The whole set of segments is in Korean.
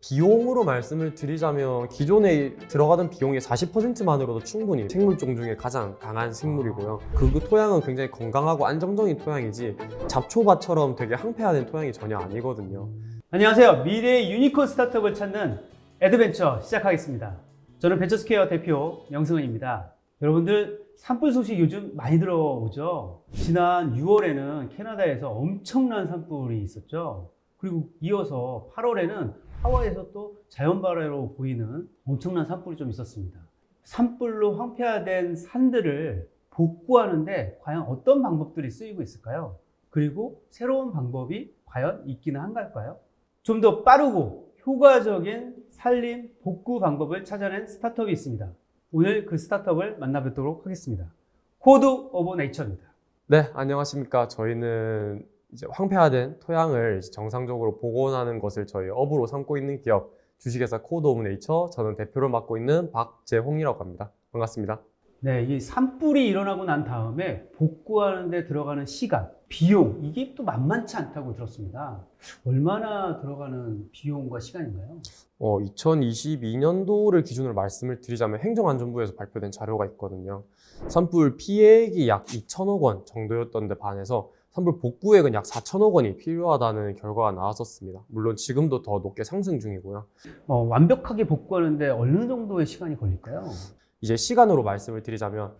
비용으로 말씀을 드리자면 기존에 들어가던 비용의 40%만으로도 충분히 생물종 중에 가장 강한 생물이고요. 그 토양은 굉장히 건강하고 안정적인 토양이지 잡초밭처럼 되게 항폐화된 토양이 전혀 아니거든요. 안녕하세요. 미래의 유니콘 스타트업을 찾는 애드벤처 시작하겠습니다. 저는 벤처스퀘어 대표 명승은입니다. 여러분들 산불 소식 요즘 많이 들어오죠? 지난 6월에는 캐나다에서 엄청난 산불이 있었죠. 그리고 이어서 8월에는 하와이에서 또 자연발해로 보이는 엄청난 산불이 좀 있었습니다. 산불로 황폐화된 산들을 복구하는데 과연 어떤 방법들이 쓰이고 있을까요? 그리고 새로운 방법이 과연 있기는 한가할까요? 좀 더 빠르고 효과적인 산림 복구 방법을 찾아낸 스타트업이 있습니다. 오늘 그 스타트업을 만나뵙도록 하겠습니다. 코드 오브 네이처입니다. 네, 안녕하십니까. 저희는 이제 황폐화된 토양을 정상적으로 복원하는 것을 저희 업으로 삼고 있는 기업 주식회사 코드 오브 네이처 저는 대표를 맡고 있는 박재홍이라고 합니다. 반갑습니다. 네, 이 산불이 일어나고 난 다음에 복구하는 데 들어가는 시간, 비용, 이게 또 만만치 않다고 들었습니다. 얼마나 들어가는 비용과 시간인가요? 어, 2022년도를 기준으로 말씀을 드리자면 행정안전부에서 발표된 자료가 있거든요. 산불 피해액이 약 2천억 원 정도였던데 반해서 산불 복구액은 약 4천억 원이 필요하다는 결과가 나왔었습니다. 물론 지금도 더 높게 상승 중이고요. 어, 완벽하게 복구하는데 어느 정도의 시간이 걸릴까요? 이제 시간으로 말씀을 드리자면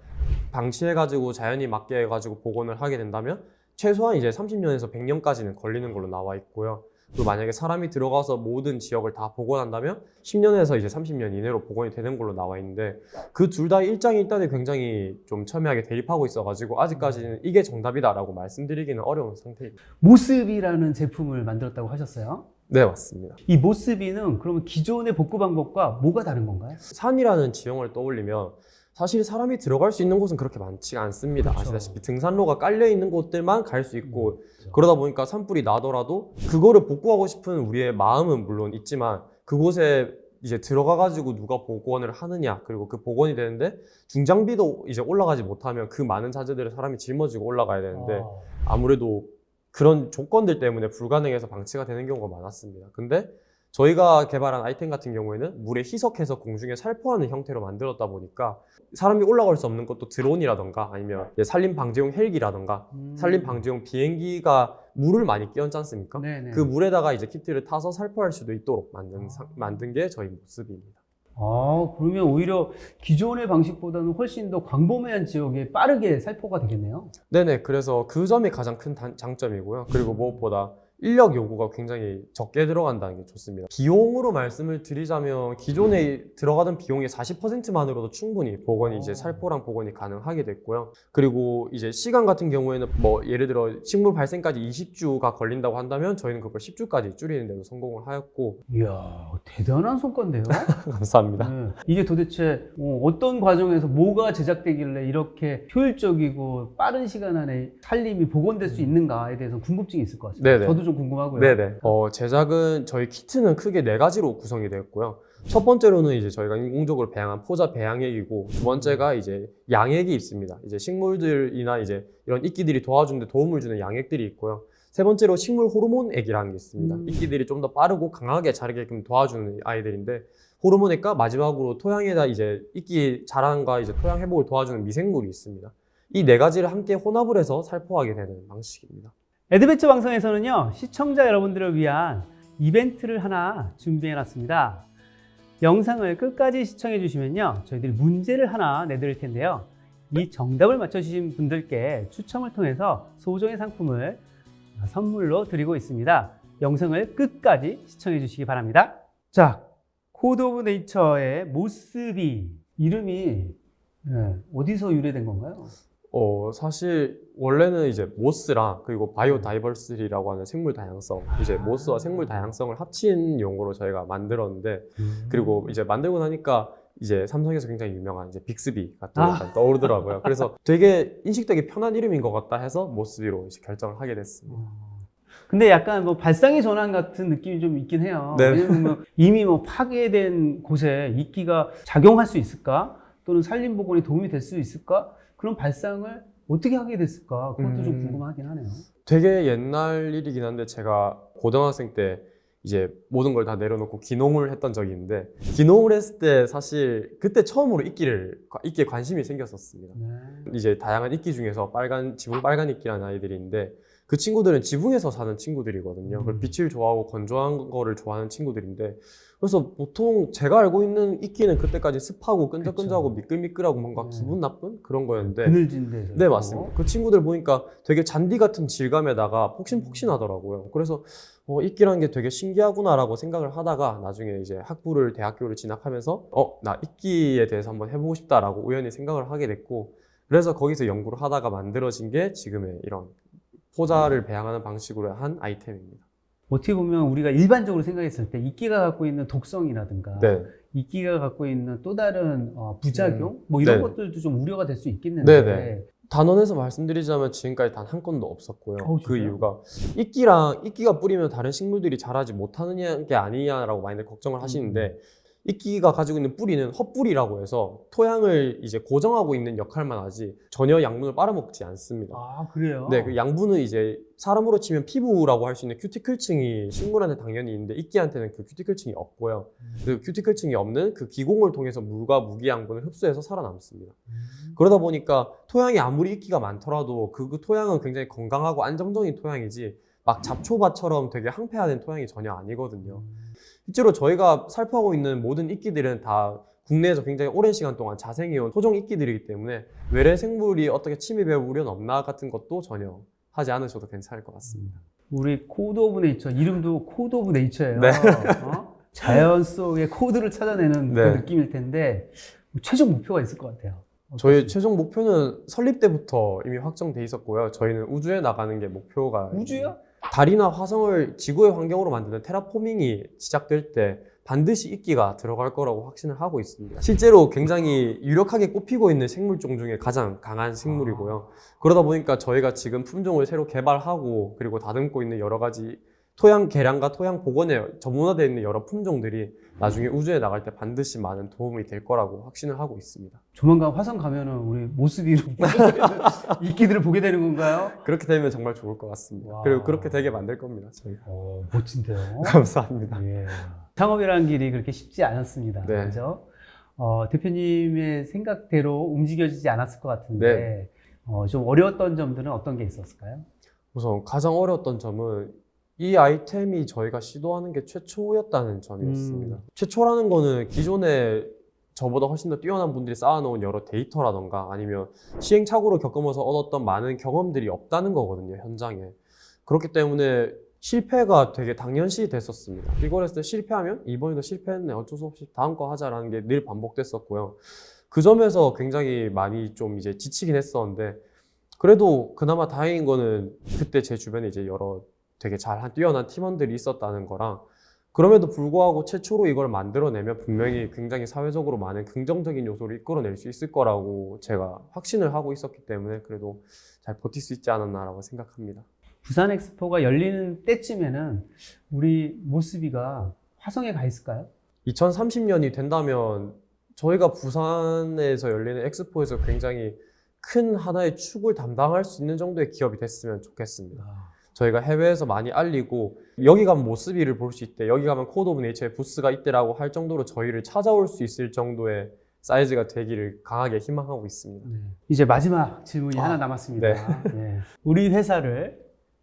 방치해가지고 자연이 맞게 해가지고 복원을 하게 된다면 최소한 이제 30년에서 100년까지는 걸리는 걸로 나와 있고요. 또 만약에 사람이 들어가서 모든 지역을 다 복원한다면 10년에서 이제 30년 이내로 복원이 되는 걸로 나와 있는데 그 둘 다 일장일단에 굉장히 좀 첨예하게 대립하고 있어가지고 아직까지는 이게 정답이다라고 말씀드리기는 어려운 상태입니다. 모습이라는 제품을 만들었다고 하셨어요. 네 맞습니다. 이 모습이는 그러면 기존의 복구 방법과 뭐가 다른 건가요? 산이라는 지형을 떠올리면 사실 사람이 들어갈 수 있는 곳은 그렇게 많지가 않습니다. 그렇죠. 아시다시피 등산로가 깔려 있는 곳들만 갈 수 있고 그렇죠. 그러다 보니까 산불이 나더라도 그거를 복구하고 싶은 우리의 마음은 물론 있지만 그곳에 이제 들어가 가지고 누가 복원을 하느냐 그리고 그 복원이 되는데 중장비도 이제 올라가지 못하면 그 많은 자재들을 사람이 짊어지고 올라가야 되는데 어, 아무래도 그런 조건들 때문에 불가능해서 방치가 되는 경우가 많았습니다. 근데 저희가 개발한 아이템 같은 경우에는 물에 희석해서 공중에 살포하는 형태로 만들었다 보니까 사람이 올라갈 수 없는 것도 드론이라던가 아니면 이제 산림 방지용 헬기라던가 음. 산림 방지용 비행기가 물을 많이 끼얹지 않습니까? 네네. 그 물에다가 이제 키트를 타서 살포할 수도 있도록 만든, 아. 상- 만든 게 저희 모습입니다. 아, 그러면 오히려 기존의 방식보다는 훨씬 더 광범위한 지역에 빠르게 살포가 되겠네요. 네네. 그래서 그 점이 가장 큰 단- 장점이고요. 그리고 무엇보다 인력 요구가 굉장히 적게 들어간다는 게 좋습니다. 비용으로 말씀을 드리자면 기존에 들어가던 비용의 40%만으로도 충분히 복원이 오. 이제 살포랑 복원이 가능하게 됐고요. 그리고 이제 시간 같은 경우에는 뭐 예를 들어 식물 발생까지 20주가 걸린다고 한다면 저희는 그걸 10주까지 줄이는 데도 성공을 하였고 이야, 대단한 성과인데요? 감사합니다. 네. 이게 도대체 어, 어떤 과정에서 뭐가 제작되길래 이렇게 효율적이고 빠른 시간 안에 살림이 복원될 수 있는가에 대해서 궁금증이 있을 것 같습니다. 네네. 저도 좀 궁금하고요. 네네. 어, 제작은 저희 키트는 크게 네 가지로 구성이 되었고요. 첫 번째로는 이제 저희가 인공적으로 배양한 포자 배양액이고 두 번째가 이제 양액이 있습니다. 이제 식물들이나 이제 이런 이끼들이 도와주는데 도움을 주는 양액들이 있고요. 세 번째로 식물 호르몬액이라는 게 있습니다. 음. 이끼들이 좀 더 빠르고 강하게 자라게끔 도와주는 아이들인데 호르몬액과 마지막으로 토양에다 이제 이끼 자란과 이제 토양 회복을 도와주는 미생물이 있습니다. 이 네 가지를 함께 혼합을 해서 살포하게 되는 방식입니다. 에드벤처 방송에서는요, 시청자 여러분들을 위한 이벤트를 하나 준비해 놨습니다. 영상을 끝까지 시청해 주시면요, 저희들이 문제를 하나 내드릴 텐데요. 이 정답을 맞춰주신 분들께 추첨을 통해서 소정의 상품을 선물로 드리고 있습니다. 영상을 끝까지 시청해 주시기 바랍니다. 자, 코드 오브 네이처의 모습이 이름이 네, 어디서 유래된 건가요? 어, 사실 원래는 이제 모스랑 그리고 바이오 다이버시티라고 하는 생물 다양성, 이제 모스와 생물 다양성을 합친 용어로 저희가 만들었는데 그리고 이제 만들고 나니까 이제 삼성에서 굉장히 유명한 이제 빅스비가 또 아. 약간 떠오르더라고요. 그래서 되게 인식되게 편한 이름인 것 같다 해서 모스비로 이제 결정을 하게 됐습니다. 근데 약간 뭐 발상의 전환 같은 느낌이 좀 있긴 해요. 네. 왜냐면 뭐 이미 뭐 파괴된 곳에 이끼가 작용할 수 있을까? 또는 산림복원에 도움이 될 수 있을까? 그런 발상을 어떻게 하게 됐을까? 그것도 좀 음. 궁금하긴 하네요. 되게 옛날 일이긴 한데 제가 고등학생 때 이제 모든 걸 다 내려놓고 기농을 했던 적이 있는데 기농을 했을 때 사실 그때 처음으로 이끼를 이끼에 관심이 생겼었습니다. 네. 이제 다양한 이끼 중에서 빨간 지붕 빨간 이끼라는 아이들이 있는데 그 친구들은 지붕에서 사는 친구들이거든요. 음. 빛을 좋아하고 건조한 거를 좋아하는 친구들인데 그래서 보통 제가 알고 있는 이끼는 그때까지 습하고 끈적끈적하고. 미끌미끌하고 뭔가 네. 기분 나쁜 그런 거였는데 그늘진 데서. 네 맞습니다. 그 친구들 보니까 되게 잔디 같은 질감에다가 폭신폭신하더라고요. 그래서 어, 이끼라는 게 되게 신기하구나라고 생각을 하다가 나중에 이제 학부를 대학교를 진학하면서 어 나 이끼에 대해서 한번 해보고 싶다라고 우연히 생각을 하게 됐고 그래서 거기서 연구를 하다가 만들어진 게 지금의 이런 포자를 배양하는 방식으로 한 아이템입니다. 어떻게 보면 우리가 일반적으로 생각했을 때 이끼가 갖고 있는 독성이라든가 네, 이끼가 갖고 있는 또 다른 어, 부작용 뭐 이런 네. 것들도 좀 우려가 될 수 있겠는데 네네. 단원에서 말씀드리자면 지금까지 단 한 건도 없었고요. 어우, 그? 이유가 이끼랑 이끼가 뿌리면 다른 식물들이 자라지 못하는 게 아니냐라고 많이들 걱정을 하시는데 음. 이끼가 가지고 있는 뿌리는 헛뿌리라고 해서 토양을 이제 고정하고 있는 역할만 하지 전혀 양분을 빨아먹지 않습니다. 아 그래요? 네, 그 양분은 이제 사람으로 치면 피부라고 할 수 있는 큐티클층이 식물한테 당연히 있는데 이끼한테는 그 큐티클층이 없고요. 음. 그 큐티클층이 없는 그 기공을 통해서 물과 무기 양분을 흡수해서 살아남습니다. 음. 그러다 보니까 토양이 아무리 이끼가 많더라도 그, 그 토양은 굉장히 건강하고 안정적인 토양이지 막 잡초밭처럼 되게 항폐화된 토양이 전혀 아니거든요. 실제로 저희가 살포하고 있는 모든 이끼들은 다 국내에서 굉장히 오랜 시간 동안 자생해온 토종 이끼들이기 때문에 외래 생물이 어떻게 침입해 올 우려는 없나 같은 것도 전혀 하지 않으셔도 괜찮을 것 같습니다. 우리 코드 오브 네이처 이름도 코드 오브 네이처예요. 네. 어? 자연 속의 코드를 찾아내는 네. 그 느낌일 텐데 최종 목표가 있을 것 같아요. 저희? 최종 목표는 설립 때부터 이미 확정돼 있었고요. 저희는 우주에 나가는 게 목표가 우주요? 달이나 화성을 지구의 환경으로 만드는 테라포밍이 시작될 때 반드시 이끼가 들어갈 거라고 확신을 하고 있습니다. 실제로 굉장히 유력하게 꼽히고 있는 생물종 중에 가장 강한 생물이고요. 그러다 보니까 저희가 지금 품종을 새로 개발하고 그리고 다듬고 있는 여러 가지 토양 개량과 토양 복원에 전문화되어 있는 여러 품종들이 나중에 우주에 나갈 때 반드시 많은 도움이 될 거라고 확신을 하고 있습니다. 조만간 화성 가면은 우리 모습이로 이끼들을 보게 되는 건가요? 그렇게 되면 정말 좋을 것 같습니다. 와. 그리고 그렇게 되게 만들 겁니다. 저희가. 어, 멋진데요. 감사합니다. 예. 창업이라는 길이 그렇게 쉽지 않았습니다. 네. 그죠? 어, 대표님의 생각대로 움직여지지 않았을 것 같은데, 네. 어, 좀 어려웠던 점들은 어떤 게 있었을까요? 우선 가장 어려웠던 점은 이 아이템이 저희가 시도하는 게 최초였다는 점이었습니다. 음. 최초라는 거는 기존에 저보다 훨씬 더 뛰어난 분들이 쌓아놓은 여러 데이터라던가 아니면 시행착오를 겪으면서 얻었던 많은 경험들이 없다는 거거든요, 현장에. 그렇기 때문에 실패가 되게 당연시 됐었습니다. 이걸 했을 때 실패하면 이번에도 실패했네, 어쩔 수 없이 다음 거 하자라는 게 늘 반복됐었고요. 그 점에서 굉장히 많이 좀 이제 지치긴 했었는데 그래도 그나마 다행인 거는 그때 제 주변에 이제 여러 되게 잘한 뛰어난 팀원들이 있었다는 거랑 그럼에도 불구하고 최초로 이걸 만들어내면 분명히 굉장히 사회적으로 많은 긍정적인 요소를 이끌어낼 수 있을 거라고 제가 확신을 하고 있었기 때문에 그래도 잘 버틸 수 있지 않았나라고 생각합니다. 부산 엑스포가 열리는 때쯤에는 우리 모습이가 화성에 가 있을까요? 2030년이 된다면 저희가 부산에서 열리는 엑스포에서 굉장히 큰 하나의 축을 담당할 수 있는 정도의 기업이 됐으면 좋겠습니다. 저희가 해외에서 많이 알리고 여기 가면 모스비를 볼 수 있대 여기 가면 코드 오브 네이처의 부스가 있대라고 할 정도로 저희를 찾아올 수 있을 정도의 사이즈가 되기를 강하게 희망하고 있습니다. 네. 이제 마지막 질문이 아, 하나 남았습니다. 네. 우리 회사를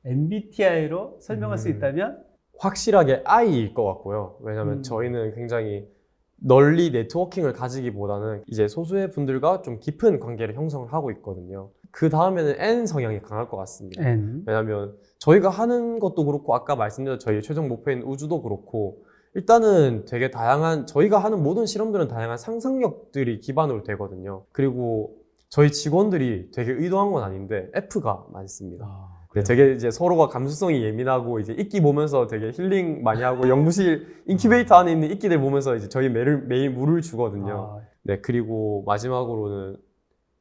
MBTI로 설명할 수 음. 있다면? 확실하게 I일 것 같고요. 왜냐하면 음. 저희는 굉장히 널리 네트워킹을 가지기보다는 이제 소수의 분들과 좀 깊은 관계를 형성을 하고 있거든요. 그 다음에는 N 성향이 강할 것 같습니다. N. 왜냐하면 저희가 하는 것도 그렇고 아까 말씀드린 저희 최종 목표인 우주도 그렇고 일단은 되게 다양한 저희가 하는 모든 실험들은 다양한 상상력들이 기반으로 되거든요. 그리고 저희 직원들이 되게 의도한 건 아닌데 F가 많습니다. 아, 네, 되게 이제 서로가 감수성이 예민하고 이제 이끼 보면서 되게 힐링 많이 하고 연구실 인큐베이터 안에 있는 이끼들 보면서 이제 저희 매일 매일 물을 주거든요. 아, 네 그리고 마지막으로는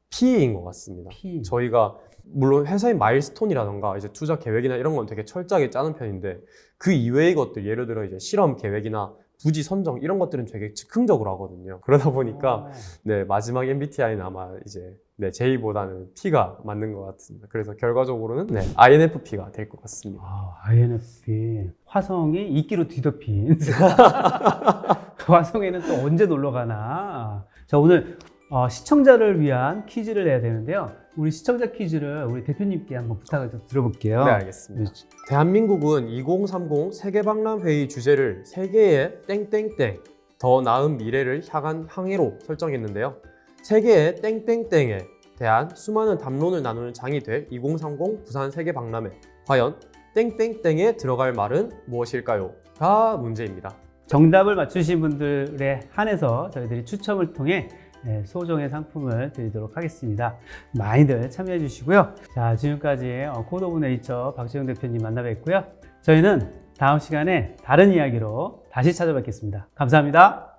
P인 것 같습니다. P. 저희가 물론 회사의 마일스톤이라던가 이제 투자 계획이나 이런 건 되게 철저하게 짜는 편인데 그 이외의 것들 예를 들어 이제 실험 계획이나 부지 선정 이런 것들은 되게 즉흥적으로 하거든요. 그러다 보니까 어. 네 마지막 MBTI는 아마 이제 네 J보다는 P가 맞는 것 같습니다. 그래서 결과적으로는 네 INFP가 될 것 같습니다. 아, INFP 화성이 이끼로 뒤덮인 화성에는 또 언제 놀러 가나 자 오늘 어, 시청자를 위한 퀴즈를 내야 되는데요 우리 시청자 퀴즈를 우리 대표님께 한번 부탁을 좀 들어볼게요 네 알겠습니다. 대한민국은 2030 세계박람회의 주제를 세계의 땡땡땡 더 나은 미래를 향한 항해로 설정했는데요. 세계의 땡땡땡에 대한 수많은 담론을 나누는 장이 될 2030 부산 세계박람회 과연 땡땡땡에 들어갈 말은 무엇일까요? 가 문제입니다. 정답을 맞추신 분들에 한해서 저희들이 추첨을 통해 네, 소정의 상품을 드리도록 하겠습니다. 많이들 참여해 주시고요. 자, 지금까지 어, 코드 오브 네이처 박재영 대표님 만나 뵙고요. 저희는 다음 시간에 다른 이야기로 다시 찾아뵙겠습니다. 감사합니다.